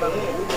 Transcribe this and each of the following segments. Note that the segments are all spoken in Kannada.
ತಂಗಿ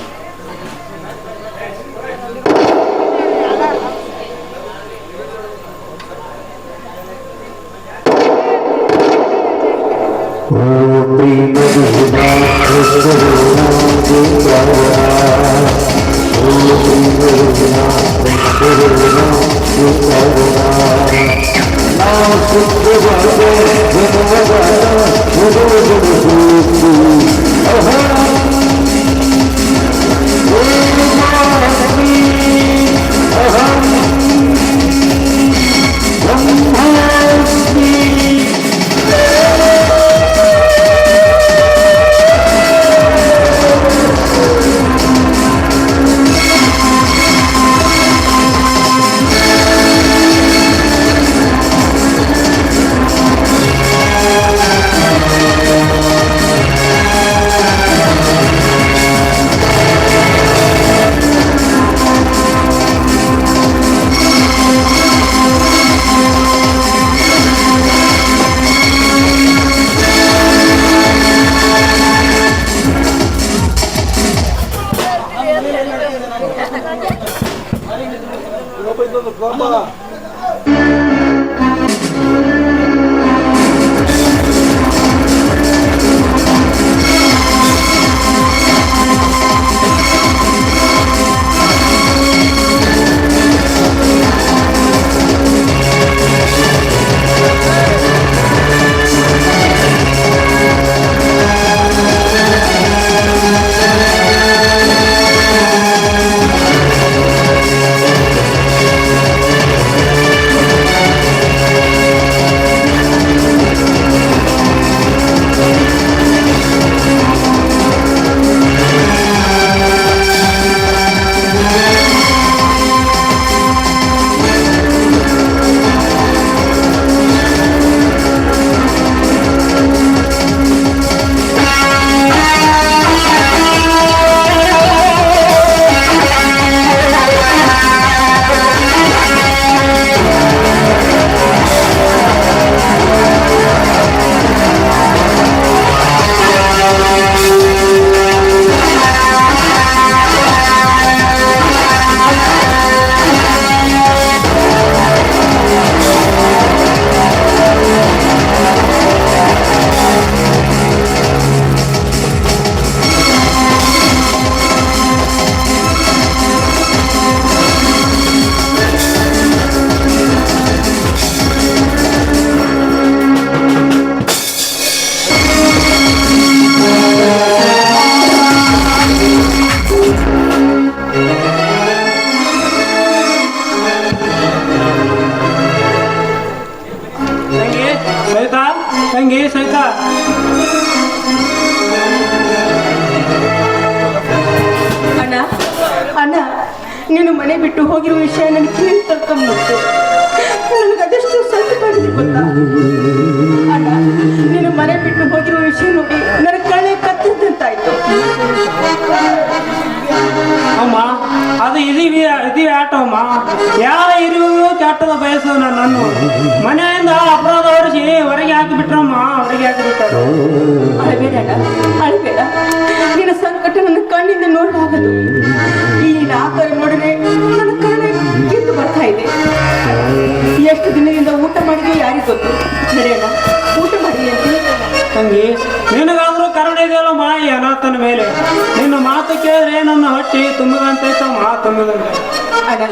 ಗೊತ್ತಾ ಅಣ್ಣ ನೀನು ಮನೆ ಬಿಟ್ಟು ಹೋಗಿರೋ ವಿಷಯ ನೋಡಿ ನನ್ನ ಕಳೆ ಕತ್ತಿದ್ದಂತಾಯ್ತು ಅಮ್ಮ ಅದು ಇದೀವಿ ಇದೀವಿ ಆಟೋ ಅಮ್ಮ ಯಾವ ಇರುವು ಕೆಟ್ಟದ ಬಯಸು ನನ್ನನ್ನು ಮನೆಯಿಂದ ಅಪರಾಧ ಹೊರಿಸಿ ಹೊರಗೆ ಹಾಕಿ ಬಿಟ್ರಮ್ಮ ಹೊರಗೆ ಹಾಕಿ ಬಿಟ್ಟರು ಅಳಬೇಡ ಅಣ್ಣ ಅಳಬೇಡ ನಿನ್ನ ಸಂಕಟ ನನ್ನ ಕಣ್ಣಿಂದ ನೋಡಲಾಗದು ಈ ಆಕಾರ ನೋಡಿದ್ರೆ ನನ್ನ ಕಣ್ಣೆ ಕಿತ್ತು ಬರ್ತಾ ಇದೆ. ಎಷ್ಟು ದಿನದಿಂದ ಊಟ ಮಾಡಿದ್ರೆ ಯಾರಿಗೆ ಗೊತ್ತು? ಸರಿಯಲ್ಲ ಊಟ ಮಾಡಿ ಅಂತ ತಂಗಿ ನಿನಗಾದ್ರೂ ಕರುಣೆ ಇದೆಯಲ್ಲ ಮಾಯಿ ಅನಾಥನ ಮೇಲೆ? ನಿನ್ನ ಮಾತು ಕೇಳಿದ್ರೆ ನನ್ನ ಹೊಟ್ಟೆ ಮಾತು ತುಂಬಿದಂತೆ. ಅಣ್ಣ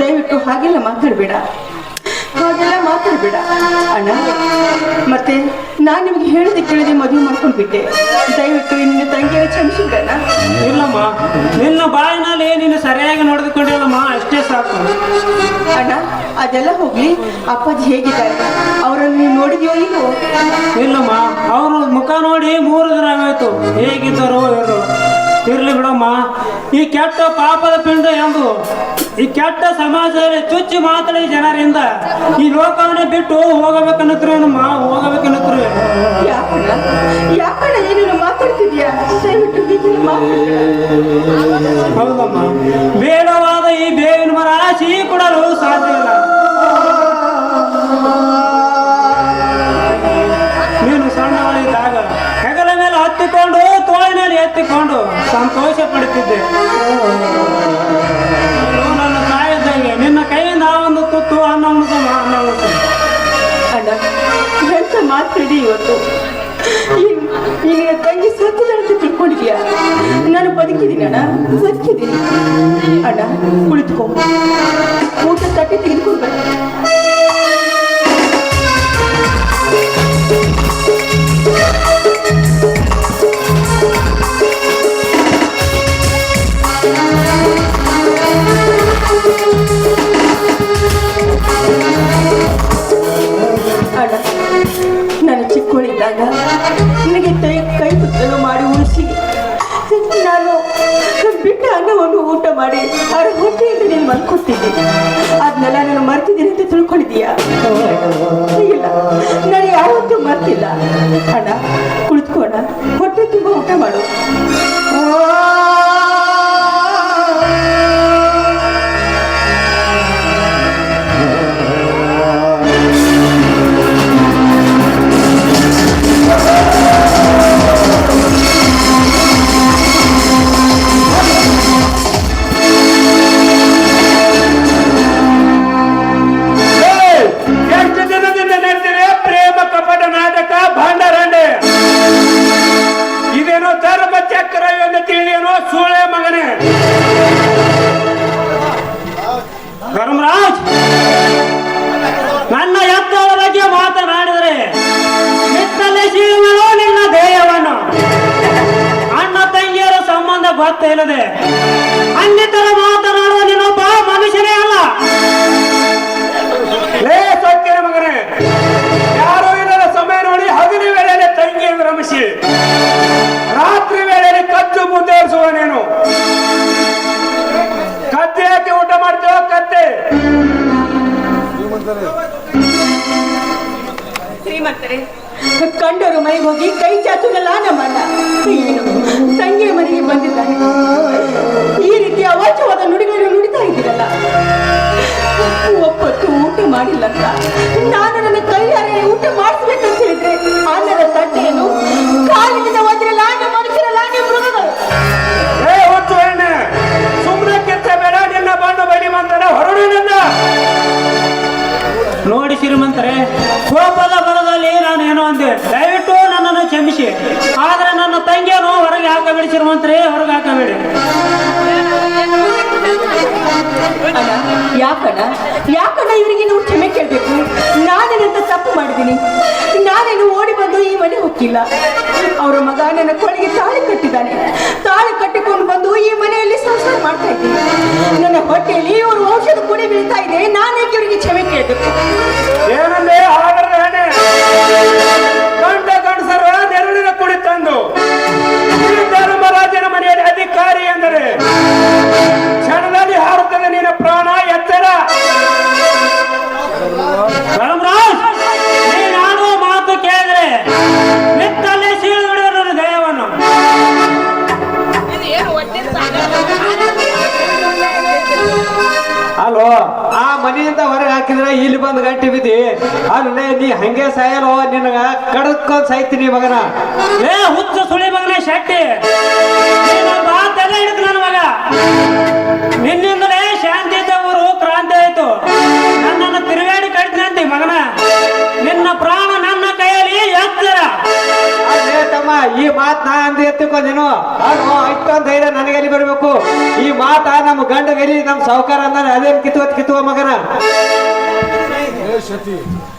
ದಯವಿಟ್ಟು ಹಾಗೆಲ್ಲ ಮಾತಾಡಬೇಡ. ಹಾಗೆಲ್ಲ ಬಿಡ. ಅಣ್ಣ ಮತ್ತೆ ನಾನು ನಿಮ್ಗೆ ಹೇಳಿದೆ ಕೇಳಿದೆ ಮದುವೆ ಮಾಡ್ಕೊಂಡು ಬಿಟ್ಟೆ ದಯವಿಟ್ಟು ನಿನ್ನ ತಂಗಿಯ ಕ್ಷಮಿಸಿಬಿಡಣ್ಣ. ಇಲ್ಲಮ್ಮ ನಿನ್ನ ಬಾಯಿನಲ್ಲಿ ನೀನು ಸರಿಯಾಗಿ ನೋಡಿದುಕೊಂಡಿಲ್ಲಮ್ಮ ಅಷ್ಟೇ ಸಾಕು. ಅಣ್ಣ ಅದೆಲ್ಲ ಹೋಗ್ಲಿ. ಅಪ್ಪಾಜಿ ಹೇಗಿದ್ದಾರೆ? ಅವರನ್ನು ನೀವು ನೋಡಿದ್ಯೋ ಇಲ್ವೋ? ಇಲ್ಲಮ್ಮ ಅವರು ಮುಖ ನೋಡಿ ಮೂರು ದಿನ ಆಗೋಯ್ತು. ಹೇಗಿದ್ದಾರೋ ಇರೋ ಇರ್ಲಿ ಬಿಡಮ್ಮ ಈ ಕೆಟ್ಟ ಪಾಪದ ಪಿಂಡ ಎಂದು ಈ ಕೆಟ್ಟ ಸಮಾಜದಲ್ಲಿ ಚುಚ್ಚಿ ಮಾತಾಡಿ ಜನರಿಂದ ಈ ಲೋಕವನ್ನು ಬಿಟ್ಟು ಹೋಗಬೇಕನ್ನತ್ರ ಮಾ ಹೋಗಬೇಕನ್ನತ್ರ. ಹೌದಮ್ಮ. ಬೇಡವಾದ ಈ ಬೇವಿನ ಮರ ಸಿಹಿ ಕೊಡಲು ಸಾಧ್ಯ ಇಲ್ಲ. ನೀನು ನನ್ನ ತಾಯಿದ್ದಂಗೆ ನಿನ್ನ ಕೈಯಿಂದ ಆ ಒಂದು ತುತ್ತು ಅನ್ನ ಅನ್ನೋದು ಅನ್ನ ಉಣಿಸು ಅಣ್ಣ ಎಂತ ಮಾತಾಡಿ ಇವತ್ತು? ಈ- ಈ ನಿನ್ನ ತಂಗಿ ಸತ್ತಿಲ್ಲ ಅಂತ ತಿಳ್ಕೊಂಡಿದ್ಯಾ? ನಾನು ಬದುಕಿದ್ದೀನಿ ಅಣ್ಣ. ಬದುಕಿದ್ದೀನಿ. ಅಣ್ಣ ಕುಳಿತುಕೋ. ಊಟ ತಟ್ಟೆ ತೆಗೆದುಕೊಂಡು ಚಿಕ್ಕವಳಿದ್ದಾಗ ನನಗೆ ಕೈ ಕೈ ಸುತ್ತಲು ಮಾಡಿ ಉಳಿಸಿ. ನಾನು ಬಿಟ್ಟ ಅನ್ನವನ್ನು ಊಟ ಮಾಡಿ ಅವರ ಹೊಟ್ಟೆಯಿಂದ ನೀನು ಮಲ್ಕೊಡ್ತಿದ್ದೆ ಅದನ್ನೆಲ್ಲ ನಾನು ಮರ್ತಿದ್ದೀನಿ ಅಂತ ತಿಳ್ಕೊಂಡಿದ್ದೀಯಾ? ಇಲ್ಲ ನಾನು ಯಾವತ್ತೂ ಮರ್ತಿಲ್ಲ. ಅಣ್ಣ ಕುಳಿತುಕೋಣ ಹೊಟ್ಟೆ ತುಂಬ ಊಟ ಮಾಡು. ಒಪ್ಪತ್ತು ಊಟ ಮಾಡಿಲ್ಲ ಅಂತ ನಾನು ನನ್ನ ಕೈಯಾರೆ ಊಟ ಮಾಡಿಸ್ಬೇಕಂತ ಹೇಳಿದ್ರೆ ಅನ್ನದ ತಟ್ಟೆಯನ್ನು ಕಾಲಿನಿಂದ ಒದ್ರಲ್ಲ ನಮ್ಮ ಮನುಷ್ಯರ ನೀವು ಮೃಗಗಳು. ಸುಮ್ಮನೆ ಕೆತ್ತ ಬೇಡ ನಿನ್ನ ಬಣ್ಣ ಬಲಿ ಹೊರಡು ನನ್ನ. ನೋಡಿ ಶ್ರೀಮಂತರೇ ಕೋಪದ ಬರದಲ್ಲಿ ನಾನು ಏನೋ ಅಂದೆ. ದಯವಿಟ್ಟು ನನ್ನನ್ನು ಕ್ಷಮಿಸಿ. ಆದ್ರೆ ನನ್ನ ತಂಗಿಯನ್ನು ಹೊರಗೆ ಹಾಕಬೇಡಿ ಶ್ರೀಮಂತರೇ ಹೊರಗೆ ಹಾಕಬೇಡಿ. ಅಣ್ಣ, ಯಾಕಣ್ಣ? ಯಾಕಣ್ಣ ಇವರಿಗೆ ನೀವು ಕ್ಷಮೆ ಕೇಳಬೇಕು? ನಾನೇನಂತ ತಪ್ಪು ಮಾಡಿದ್ದೀನಿ? ನಾನೇನು ಓಡಿ ಬಂದು ಈ ಮನೆ ಹೋಗಿಲ್ಲ ಅವರ ಮಗ ನನ್ನ ಕೊಳಿಗೆ ತಾಳಿ ಕಟ್ಟಿದ್ದಾನೆ. ತಾಳಿ ಕಟ್ಟಿಕೊಂಡು ಬಂದು ಈ ಮನೆಯಲ್ಲಿ ಸಂಸಾರ ಮಾಡ್ತಾ ಇದ್ದೀನಿ. ನನ್ನ ಹೊಟ್ಟೆಯಲ್ಲಿ ಇವರು ಔಷಧ ಕುಡಿ ಬೀಳ್ತಾ ಇದೆ. ನಾನೇ ಇವರಿಗೆ ಕ್ಷಮೆ ಕೇಳಬೇಕು? ಕುಡಿತಂದು ಧರ್ಮರಾಜನ ಮನೆಯಲ್ಲಿ ಅಧಿಕಾರಿ ಎಂದರೆ ಇಲ್ಲಿ ಬಂದು ಗಂಟೆ ಬಿದ್ದಿ ಅಲ್ಲೇ ನೀ ಹಂಗೆ ಸಾಯಲ್ವ? ನಿನಗ ಕಡದ್ಕೊಂಡ್ ಸಾಯ್ತೀನಿ ಮಗನ. ಏ ಹುಚ್ಚು ಸುಳಿ ಮಗನೇ ಶೆಟ್ಟಿ. ಹಿಡಿದು ನನ್ನ ಮಗ. ನಿನ್ನಿಂದಲೇ ಶಾಂತಿ ಇದ್ದ ಊರು ಕ್ರಾಂತಿ ಆಯ್ತು. ನನ್ನನ್ನು ತಿರುಗಾಡಿ ಕಡಿದ್ನಂತಿ ಮಗನ. ನಿನ್ನ ಪ್ರಾಣ ನನ್ನ ಕೈಯಲ್ಲಿ ಎತ್ತರ. ಅದೇ ತಮ್ಮ ಈ ಮಾತ್ ನಾ ಅಂದು ಎತ್ತಿಕೊಂದೇನು ಅದು ಇಷ್ಟೊಂದು ಧೈರ್ಯ ನನಗೆಲ್ಲಿ ಬರ್ಬೇಕು? ಈ ಮಾತ ನಮ್ಮ ಗಂಡ ಗಲಿ ನಮ್ಮ ಸಾವುಕಾರ ಅಂದ್ರೆ ಅದೇನ್ ಕಿತ್ತು ಕಿತ್ತುವ ಮಗನ?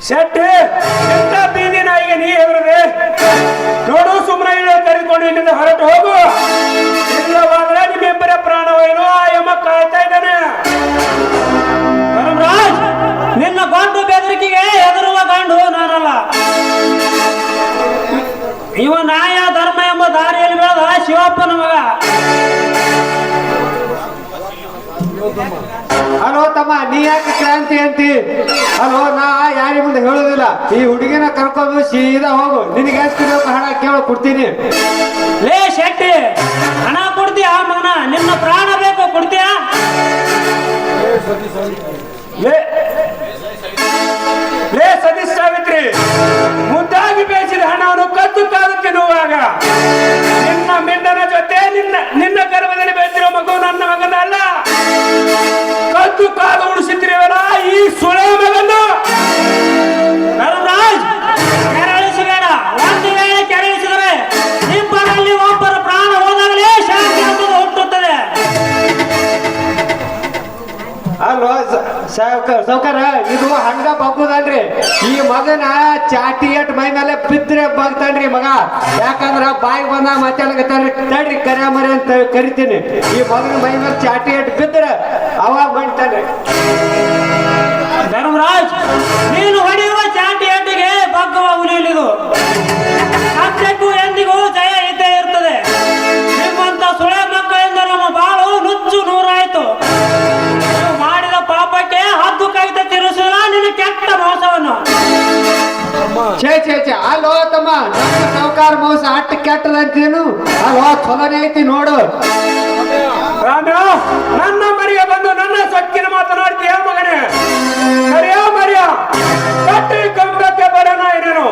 ಶೆಟ್ಟಿ. ಎಂತ ಬೀದಿ ನಾಯಿಗೆ ನೀ ಎದುರದೆ? ನೋಡು ಸುಮ್ಮನೆ ಇಳು ಕರೆದುಕೊಂಡು ಇಲ್ಲಿಂದ ಹೊರಟು ಹೋಗು. ಇಲ್ಲವಾದ್ರೆ ನಿಮ್ಮಿಬ್ಬರ ಪ್ರಾಣವೇನು ಆ ಯಮ ಕಾಯ್ತಾ ಇದ್ದಾನೆ. ಧರ್ಮರಾಜ್ ನಿನ್ನ ಗಂಡು ಬೆದರಿಕೆಗೆ ಎದುರುವ ಗಂಡು ನಾನಲ್ಲ. ಇವ ನಾಯ ಧರ್ಮ ಎಂಬ ದಾರಿಯಲ್ಲಿ ಬೆಳೆದ ಶಿವಪ್ಪನ ಮಗ. ಅಲೋ ತಮ್ಮ ನೀ ಯಾಕೆ ಕ್ರಾಂತಿ ಅಂತಿ? ಅಲೋ ನಾ ಯಾರಿ ಮುಂದೆ ಹೇಳೋದಿಲ್ಲ. ಈ ಹುಡುಗಿನ ಕರ್ಕೊಂಡು ಸೀದಾ ಹೋಗು. ನಿನಗೆ ಎಷ್ಟು ಬೇಕು ಹಣ ಕೇಳು ಕೊಡ್ತೀನಿ. ಲೇ ಶೆಟ್ಟಿ ಹಣ ಕೊಡ್ತೀಯ ಮಗನ? ನಿನ್ನ ಪ್ರಾಣ ಬೇಕು ಕೊಡ್ತೀಯ? ಲೇ ಲೇ ಸತೀಶ್ ಸಾವಿತ್ರಿ ಮುದ್ದಾಗಿ ಬೇಯಿಸಿದ ಹಣವನ್ನು ಕದ್ದು ಕಾದು ತಿನ್ನುವಾಗ ನಿನ್ನ ಮಿಂಡನ ಜೊತೆ ನಿನ್ನ ನಿನ್ನ ಗರ್ಭದಲ್ಲಿ ಮುಂತಾದ ಅವರ ಈ ಸುಳೆ ಸೌಕಾರ ಇದು ಹಂಗ ಬಗ್ಗುದನ್ರಿ ಈ ಮಗನ ಚಾಟಿ ಎಟ್ ಮೈ ಮೇಲೆ ಬಿದ್ರೆ ಬಗ್ತಾನ್ರಿ ಮಗ. ಯಾಕಂದ್ರ ಬಾಯಿ ಬಂದ ಮಾತಾಡ್ಕತ್ತಾನ್ರಿ ತಡ್ರಿ ಕರ್ಯಾಮರಿ ಅಂತ ಕರಿತೀನಿ. ಈ ಮಗನ ಮೈ ಮೇಲೆ ಚಾಟಿ ಎಟ್ ಬಿದ್ರೆ ಅವಾಗ ಬಂಡ್ತಾನ್ರಿ ಧರ್ಮರಾಜ್, ನೀನು ಹೊಡೆಯುವ ಚಾಟಿ ಎಟ್ಟಿಗೆ ಬಗ್ಗುವ ಅದಕ್ಕೂ ಅಟ್ ಕೆಟ್ಟದಂತೇನು ಅಲ್ವಾ ಚಲೋನೇ ಐತಿ ನೋಡು. ನನ್ನ ಮರಿಯ ಬಂದು ನನ್ನ ಸಕ್ಕಿನ ಮಾತನಾಡ್ತೀಯ ಮಗನೇ? ಮರಿಯ ಮರಿಯ? ಕಟ್ಟಿ ಕಂಬಕ್ಕೆ ಬರೋಣ ಏನೇನು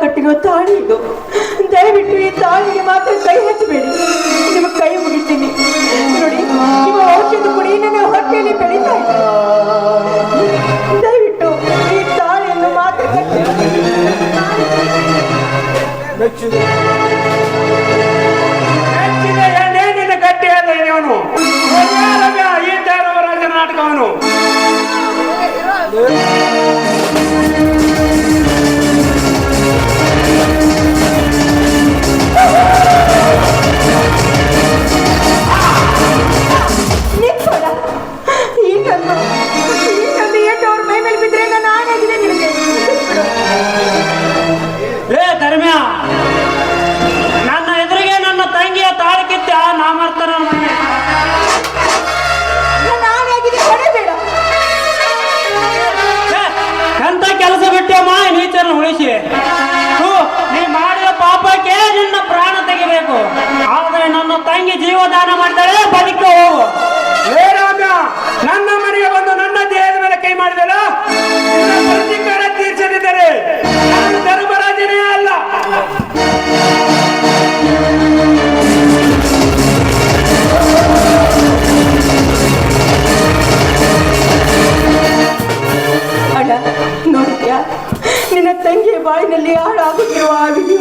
ಕಟ್ಟಿರೋ ತಾಳಿ ಇದು. ದಯವಿಟ್ಟು ಈ ತಾಳಿಗೆ ಮಾತ್ರ ಕೈ ಹಚ್ಚಬೇಡಿ. ನಿಮ್ಮ ಕೈ ಮುಗಿತೀನಿ. ನೋಡಿ ನಿಮ್ಮ ಔಷಧ ಕುಡಿ ನನ್ನ ಹೊಟ್ಟೆಯಲ್ಲಿ ಬೆಳೀತಾ ಇದೆ ದಯವಿಟ್ಟು ಈ ತಾಳಿಯನ್ನು ಮಾತ್ರ ಗಟ್ಟಿಯಾದವನು ಈ ನಾಟಕವನು. ತಂಗಿ ಜೀವದಾನ ಮಾಡಿದರೆ ಬದುಕ ಹೋಗು ಏನಾದ ನನ್ನ ಮನೆಗೆ ಬಂದು ನನ್ನ ದೇಹದ ಮೇಲೆ ಕೈ ಮಾಡಿದಲ್ಲ? ಪ್ರತೀಕಾರ ತೀರ್ಸದಿದ್ದರೆ ಧರ್ಮರಾಜನೇ ಅಲ್ಲ. ಅಣ್ಣ ನೋಡಿದ್ಯಾ? ನಿನ್ನ ತಂಗಿಯ ಬಾಯಿನಲ್ಲಿ ಹಾಳಾಗುತ್ತಿರುವ ಆ ವಿಧಿಯ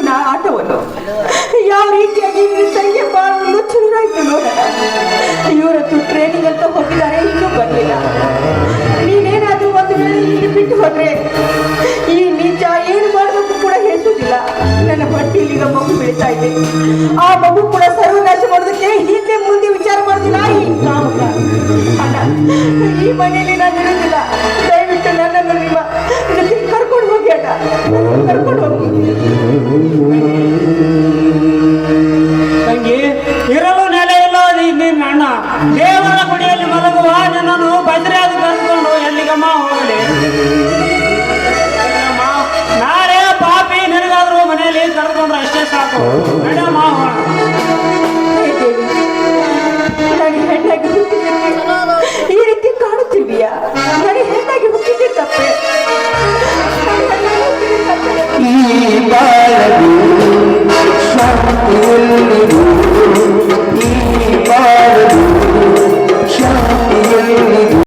ದೇವರ ಗುಡಿಯಲ್ಲಿ ಮಲಗುವ ನನ್ನನ್ನು ಅದು ಕರೆದುಕೊಂಡು ಎಲ್ಲಿಗಮ್ಮ ಹೋಗಲಿ? ನಾರೇ ಪಾಪಿ, ನನಗಾದ್ರೂ ಮನೆಯಲ್ಲಿ ಕರ್ಕೊಂಡ್ರೆ ಅಷ್ಟೇ ಸಾಕು. ಮೇಡಮ್ಮ ಈ ರೀತಿ ಕಾಣುತ್ತಿದ್ದೀಯಾ? ನನಗೆ ಹೆಣ್ಣಾಗಿ ಹುಟ್ಟಿದ್ದೆ ತಪ್ಪೆ. ಈ ಬಾಳದು ಸಂಪೂರ್ಣ